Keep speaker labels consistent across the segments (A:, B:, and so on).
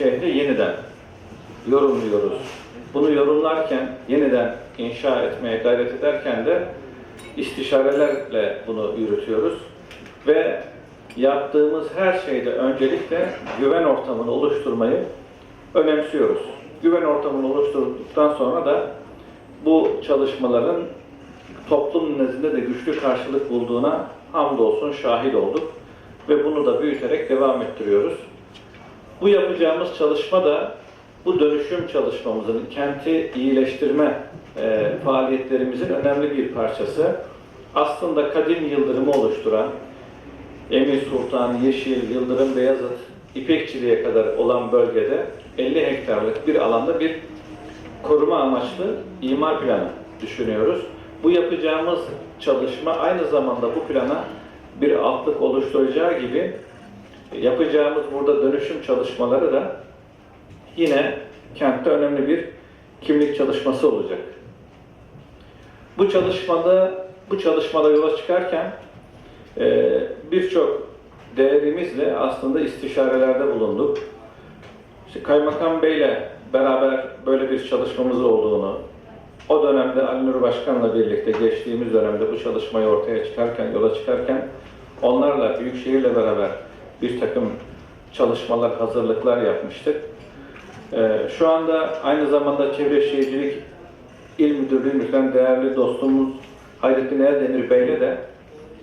A: şehri yeniden yorumluyoruz. Bunu yorumlarken, yeniden inşa etmeye gayret ederken de istişarelerle bunu yürütüyoruz. Ve yaptığımız her şeyde öncelikle güven ortamını oluşturmayı önemsiyoruz. Güven ortamını oluşturduktan sonra da bu çalışmaların toplum nezdinde de güçlü karşılık bulduğuna hamdolsun şahit olduk ve bunu da büyüterek devam ettiriyoruz. Bu yapacağımız çalışma da bu dönüşüm çalışmamızın, kenti iyileştirme e, faaliyetlerimizin önemli bir parçası. Aslında kadim yıldırımı oluşturan Emir Sultan, Yeşil, Yıldırım, Beyazıt, İpekçiliğe kadar olan bölgede 50 hektarlık bir alanda bir koruma amaçlı imar planı düşünüyoruz. Bu yapacağımız çalışma aynı zamanda bu plana bir altlık oluşturacağı gibi yapacağımız burada dönüşüm çalışmaları da yine kentte önemli bir kimlik çalışması olacak. Bu çalışmada bu çalışmada yola çıkarken e, birçok değerimizle aslında istişarelerde bulunduk. İşte Kaymakam Bey'le beraber böyle bir çalışmamız olduğunu, o dönemde Ali Nur Başkan'la birlikte geçtiğimiz dönemde bu çalışmayı ortaya çıkarken, yola çıkarken onlarla, Büyükşehir'le beraber bir takım çalışmalar, hazırlıklar yapmıştık. Ee, şu anda aynı zamanda Çevre Şehircilik İl Müdürlüğümüzden değerli dostumuz Hayrettin Eldemir Bey'le de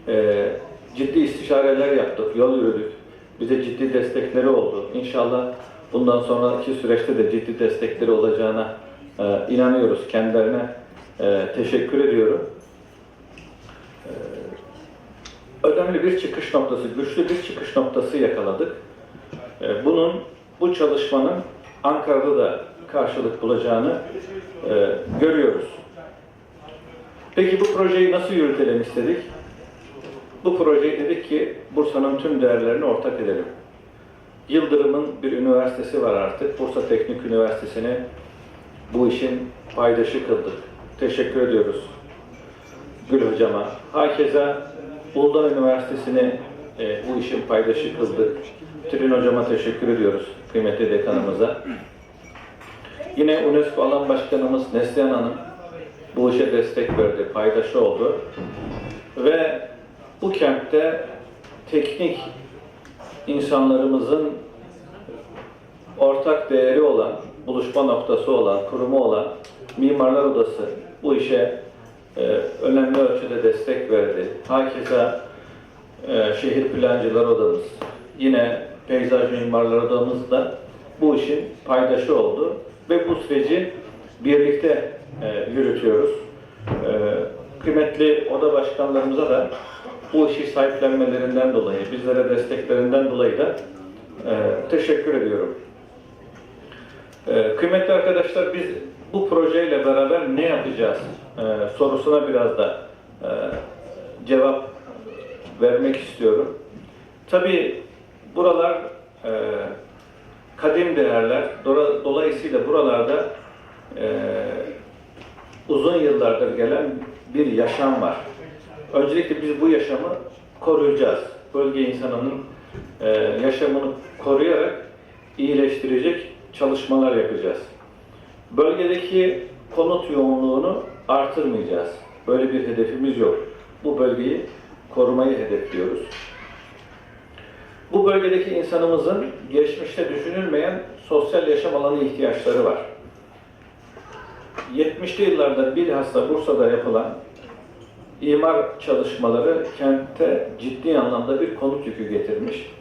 A: e, ciddi istişareler yaptık, yol yürüdük. Bize ciddi destekleri oldu. İnşallah bundan sonraki süreçte de ciddi destekleri olacağına e, inanıyoruz. Kendilerine e, teşekkür ediyorum. E, önemli bir çıkış noktası, güçlü bir çıkış noktası yakaladık. E, bunun, bu çalışmanın Ankara'da da karşılık bulacağını e, görüyoruz. Peki bu projeyi nasıl yürütelim istedik? Bu projeyi dedik ki Bursa'nın tüm değerlerini ortak edelim. Yıldırım'ın bir üniversitesi var artık. Bursa Teknik Üniversitesi'ni bu işin paydaşı kıldık. Teşekkür ediyoruz Gül Hocama. Hakeza Uludağ Üniversitesi'ni e, bu işin paydaşı kıldık. Tülin Hocama teşekkür ediyoruz, kıymetli dekanımıza. Yine UNESCO Alan Başkanımız Neslihan Hanım bu işe destek verdi, paydaşı oldu. Ve bu kentte teknik insanlarımızın ortak değeri olan, buluşma noktası olan, kurumu olan Mimarlar Odası bu işe e, önemli ölçüde destek verdi. Hakeza e, Şehir Plancılar Odamız, yine Peyzaj Mimarlar Odamız da bu işin paydaşı oldu ve bu süreci birlikte e, yürütüyoruz. E, kıymetli oda başkanlarımıza da bu işi sahiplenmelerinden dolayı, bizlere desteklerinden dolayı da teşekkür ediyorum. Kıymetli arkadaşlar biz bu projeyle beraber ne yapacağız e, sorusuna biraz da e, cevap vermek istiyorum. Tabii buralar e, kadim değerler. Dolayısıyla buralarda e, uzun yıllardır gelen bir yaşam var. Öncelikle biz bu yaşamı koruyacağız. Bölge insanının e, yaşamını koruyarak iyileştirecek çalışmalar yapacağız. Bölgedeki konut yoğunluğunu artırmayacağız. Böyle bir hedefimiz yok. Bu bölgeyi korumayı hedefliyoruz. Bu bölgedeki insanımızın geçmişte düşünülmeyen sosyal yaşam alanı ihtiyaçları var. 70'li yıllarda bilhassa Bursa'da yapılan imar çalışmaları kente ciddi anlamda bir konut yükü getirmiş.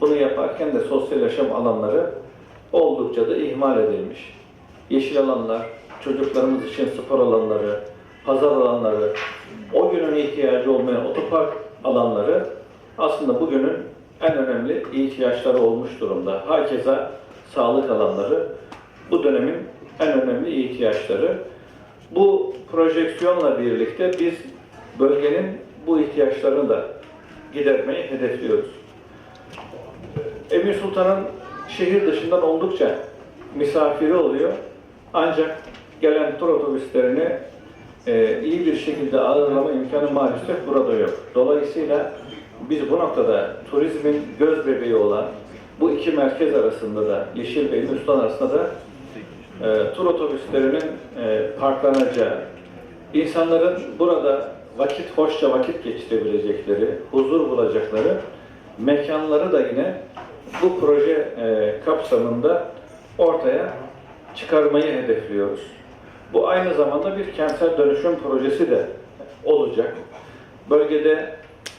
A: Bunu yaparken de sosyal yaşam alanları oldukça da ihmal edilmiş. Yeşil alanlar, çocuklarımız için spor alanları, pazar alanları, o günün ihtiyacı olmayan otopark alanları aslında bugünün en önemli ihtiyaçları olmuş durumda. Hakeza sağlık alanları bu dönemin en önemli ihtiyaçları. Bu projeksiyonla birlikte biz bölgenin bu ihtiyaçlarını da gidermeyi hedefliyoruz. Emir Sultan'ın şehir dışından oldukça misafiri oluyor. Ancak gelen tur otobüslerini e, iyi bir şekilde ağırlama imkanı maalesef burada yok. Dolayısıyla biz bu noktada turizmin göz bebeği olan bu iki merkez arasında da, Yeşil ve Hindistan arasında da e, tur otobüslerinin e, parklanacağı, insanların burada vakit, hoşça vakit geçirebilecekleri, huzur bulacakları mekanları da yine bu proje e, kapsamında ortaya çıkarmayı hedefliyoruz. Bu aynı zamanda bir kentsel dönüşüm projesi de olacak. Bölgede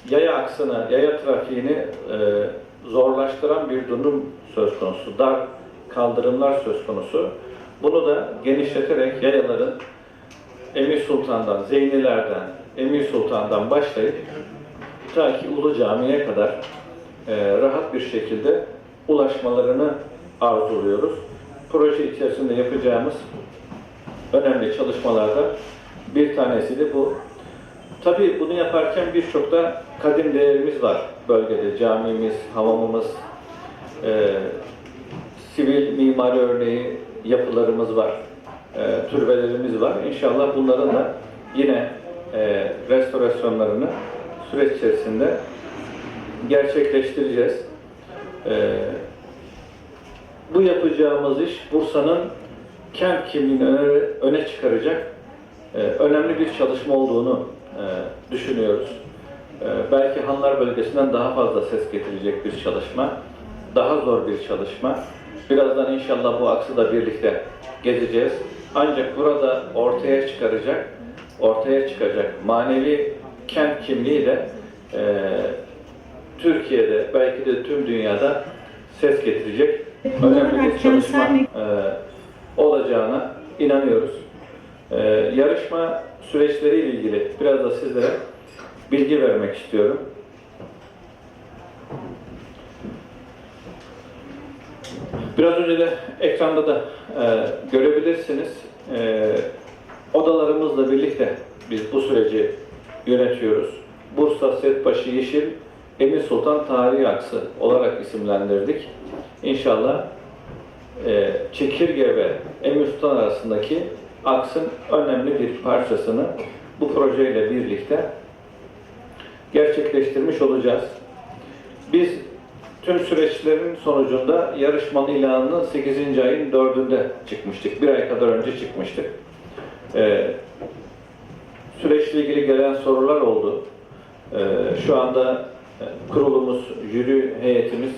A: yaya aksını, yaya trafiğini e, zorlaştıran bir durum söz konusu. Dar kaldırımlar söz konusu. Bunu da genişleterek yayaların Emir Sultan'dan, Zeyniler'den, Emir Sultan'dan başlayıp ta ki Ulu Cami'ye kadar e, rahat bir şekilde ulaşmalarını arzuluyoruz. Proje içerisinde yapacağımız önemli çalışmalardan bir tanesi de bu. Tabii bunu yaparken birçok da kadim değerimiz var bölgede. Camimiz, hamamımız, e, sivil mimari örneği yapılarımız var, e, türbelerimiz var. İnşallah bunların da yine e, restorasyonlarını süreç içerisinde gerçekleştireceğiz. E, bu yapacağımız iş Bursa'nın kent kimliğini öne, çıkaracak e, önemli bir çalışma olduğunu e, düşünüyoruz. E, belki Hanlar bölgesinden daha fazla ses getirecek bir çalışma, daha zor bir çalışma. Birazdan inşallah bu aksı da birlikte gezeceğiz. Ancak burada ortaya çıkaracak, ortaya çıkacak manevi kent kimliği de e, Türkiye'de belki de tüm dünyada ses getirecek önemli bir çalışma e, olacağına inanıyoruz. E, yarışma süreçleriyle ilgili biraz da sizlere bilgi vermek istiyorum. Biraz önce de ekranda da e, görebilirsiniz. E, odalarımızla birlikte biz bu süreci yönetiyoruz. Bursa, Setbaşı, Yeşil, Emir Sultan Tarihi Aksı olarak isimlendirdik. İnşallah e, Çekirge ve Emir Sultan arasındaki aksın önemli bir parçasını bu projeyle birlikte gerçekleştirmiş olacağız. Biz tüm süreçlerin sonucunda yarışmalı ilanını 8. ayın 4'ünde çıkmıştık. Bir ay kadar önce çıkmıştık. Ee, süreçle ilgili gelen sorular oldu. Ee, şu anda kurulumuz, jüri heyetimiz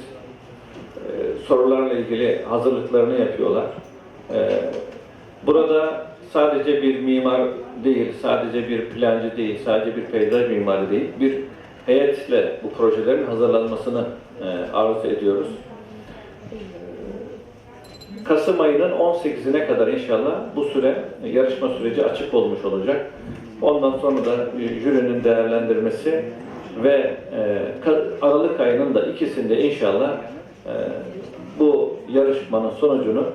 A: sorularla ilgili hazırlıklarını yapıyorlar. Ee, burada sadece bir mimar değil, sadece bir plancı değil, sadece bir peyzaj mimarı değil, bir heyetle bu projelerin hazırlanmasını e, arzu ediyoruz. Kasım ayının 18'ine kadar inşallah bu süre, yarışma süreci açık olmuş olacak. Ondan sonra da jürinin değerlendirmesi ve e, Aralık ayının da ikisinde inşallah e, bu yarışmanın sonucunu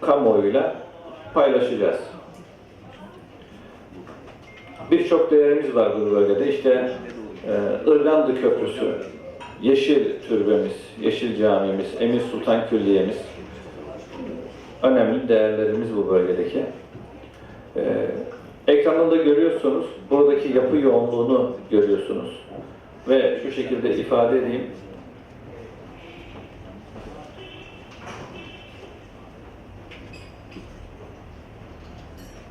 A: kamuoyuyla paylaşacağız. Birçok değerimiz var bu bölgede. İşte e, Irgandı Köprüsü, Yeşil Türbemiz, Yeşil Camimiz, Emir Sultan Külliye'miz önemli değerlerimiz bu bölgedeki. E, ekranda da görüyorsunuz, buradaki yapı yoğunluğunu görüyorsunuz. Ve şu şekilde ifade edeyim,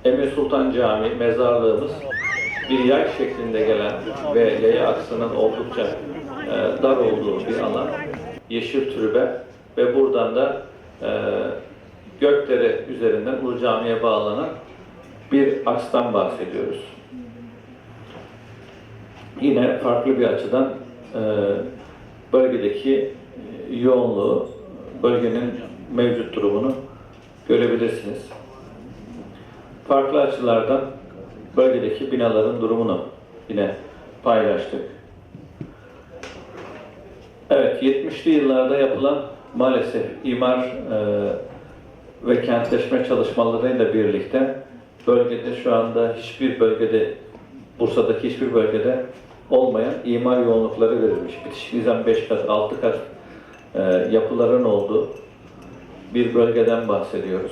A: Emir Sultan Camii, mezarlığımız bir yay şeklinde gelen ve yaya aksının oldukça e, dar olduğu bir alan. Yeşil türbe ve buradan da e, gökdere üzerinden Ulu Cami'ye bağlanan bir akstan bahsediyoruz. Yine farklı bir açıdan e, bölgedeki e, yoğunluğu, bölgenin mevcut durumunu görebilirsiniz farklı açılardan bölgedeki binaların durumunu yine paylaştık. Evet, 70'li yıllarda yapılan maalesef imar e, ve kentleşme çalışmalarıyla birlikte bölgede şu anda hiçbir bölgede, Bursa'daki hiçbir bölgede olmayan imar yoğunlukları verilmiş. Bitişik nizam 5 kat, 6 kat e, yapıların olduğu bir bölgeden bahsediyoruz.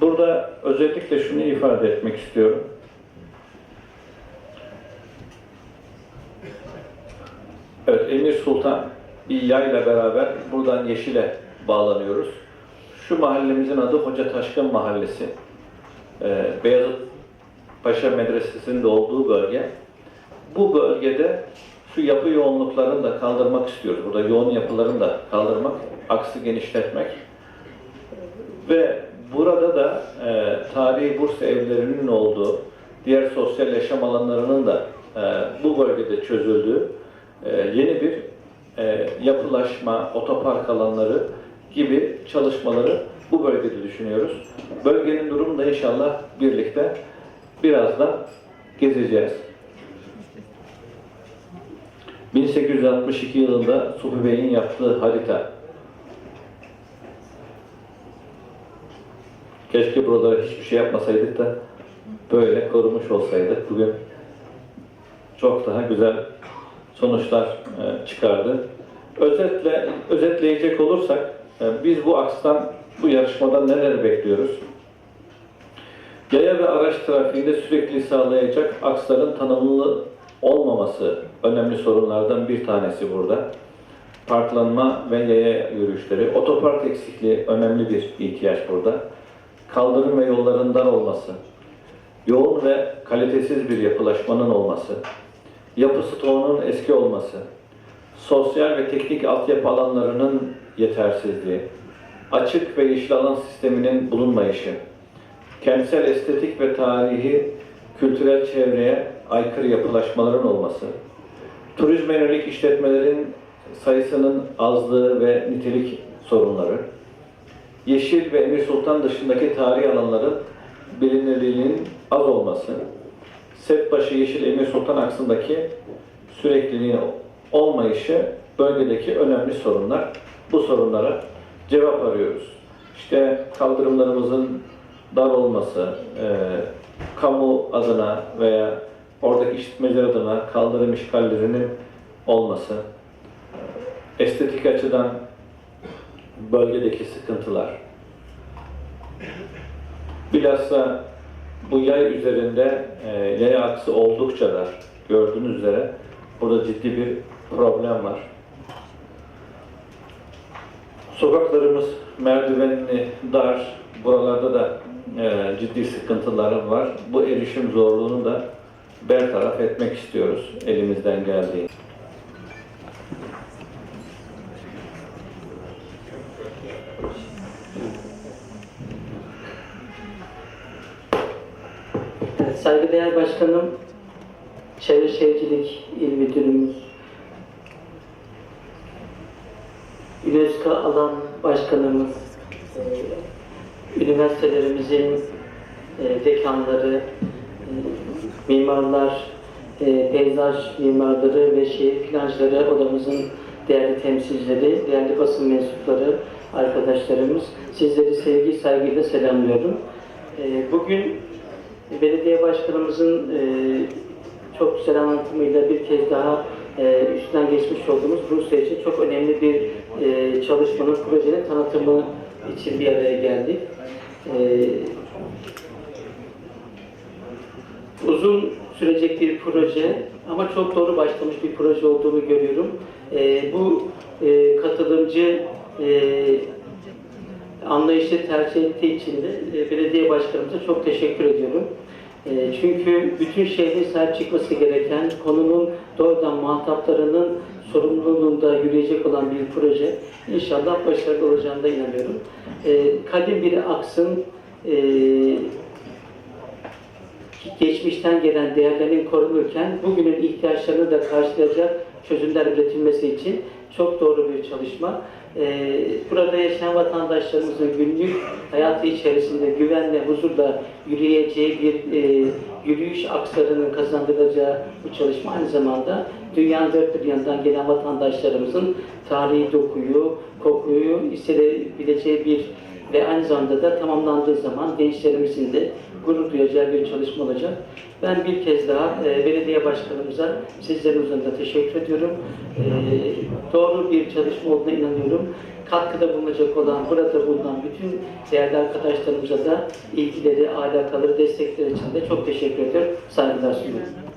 A: Burada özellikle şunu ifade etmek istiyorum. Evet, Emir Sultan İlya ile beraber buradan Yeşil'e bağlanıyoruz. Şu mahallemizin adı Hoca Taşkın Mahallesi. Ee, Beyazıt Paşa Medresesi'nin de olduğu bölge. Bu bölgede şu yapı yoğunluklarını da kaldırmak istiyoruz. Burada yoğun yapılarını da kaldırmak, aksı genişletmek ve burada da e, tarihi Bursa evlerinin olduğu, diğer sosyal yaşam alanlarının da e, bu bölgede çözüldüğü e, yeni bir e, yapılaşma, otopark alanları gibi çalışmaları bu bölgede düşünüyoruz. Bölgenin durumunu da inşallah birlikte birazdan gezeceğiz. 1862 yılında Sufi Bey'in yaptığı harita. Keşke buralara hiçbir şey yapmasaydık da böyle korumuş olsaydık. Bugün çok daha güzel sonuçlar e, çıkardı. Özetle özetleyecek olursak e, biz bu akstan bu yarışmadan neler bekliyoruz? Yaya ve araç trafiğinde sürekli sağlayacak aksların tanımlı olmaması önemli sorunlardan bir tanesi burada. Parklanma ve yaya yürüyüşleri, otopark eksikliği önemli bir ihtiyaç burada. Kaldırım ve yolların dar olması, yoğun ve kalitesiz bir yapılaşmanın olması, yapı stoğunun eski olması, sosyal ve teknik altyapı alanlarının yetersizliği, açık ve yeşil alan sisteminin bulunmayışı, kentsel estetik ve tarihi kültürel çevreye aykırı yapılaşmaların olması, turizme yönelik işletmelerin sayısının azlığı ve nitelik sorunları, Yeşil ve Emir Sultan dışındaki tarihi alanların bilinirliğinin az olması, Setbaşı Yeşil Emir Sultan aksındaki sürekliliğin olmayışı bölgedeki önemli sorunlar. Bu sorunlara cevap arıyoruz. İşte kaldırımlarımızın dar olması, e, kamu adına veya oradaki işletmeciler adına kaldırım işgallerinin olması, estetik açıdan bölgedeki sıkıntılar. Bilhassa bu yay üzerinde e, yay aksı oldukça dar. Gördüğünüz üzere burada ciddi bir problem var. Sokaklarımız merdivenli, dar. Buralarda da e, ciddi sıkıntılar var. Bu erişim zorluğunu da bertaraf etmek istiyoruz elimizden geldiği.
B: Saygıdeğer Başkanım, Çevre Şehircilik İl Müdürümüz, UNESCO Alan Başkanımız, e, üniversitelerimizin e, dekanları, e, mimarlar, peyzaj mimarları ve şehir plancıları odamızın değerli temsilcileri, değerli basın mensupları, arkadaşlarımız, sizleri sevgi saygıyla selamlıyorum. Bugün belediye başkanımızın e, çok güzel anlatımıyla bir kez daha e, üstünden geçmiş olduğumuz Rusya için çok önemli bir e, çalışmanın, projenin tanıtımı için bir araya geldik. E, uzun sürecek bir proje ama çok doğru başlamış bir proje olduğunu görüyorum. E, bu e, katılımcı e, anlayışı tercih ettiği için de e, belediye başkanımıza çok teşekkür ediyorum. E, çünkü bütün şehrin sahip çıkması gereken konunun doğrudan muhataplarının sorumluluğunda yürüyecek olan bir proje inşallah başarılı olacağına inanıyorum. E, kadim bir aksın e, geçmişten gelen değerlerin korunurken bugünün ihtiyaçlarını da karşılayacak çözümler üretilmesi için çok doğru bir çalışma. Ee, burada yaşayan vatandaşlarımızın günlük hayatı içerisinde güvenle, huzurla yürüyeceği bir e, yürüyüş akslarının kazandırılacağı bu çalışma aynı zamanda dünyanın dört bir yanından gelen vatandaşlarımızın tarihi dokuyu, kokuyu hissedebileceği bir ve aynı zamanda da tamamlandığı zaman gençlerimizin de gurur duyacağı bir çalışma olacak. Ben bir kez daha e, belediye başkanımıza sizlerin üzerinde teşekkür ediyorum. E, doğru bir çalışma olduğuna inanıyorum. Katkıda bulunacak olan, burada bulunan bütün değerli arkadaşlarımıza da ilgileri, alakaları, destekleri için de çok teşekkür ediyorum. Saygılar sunuyorum.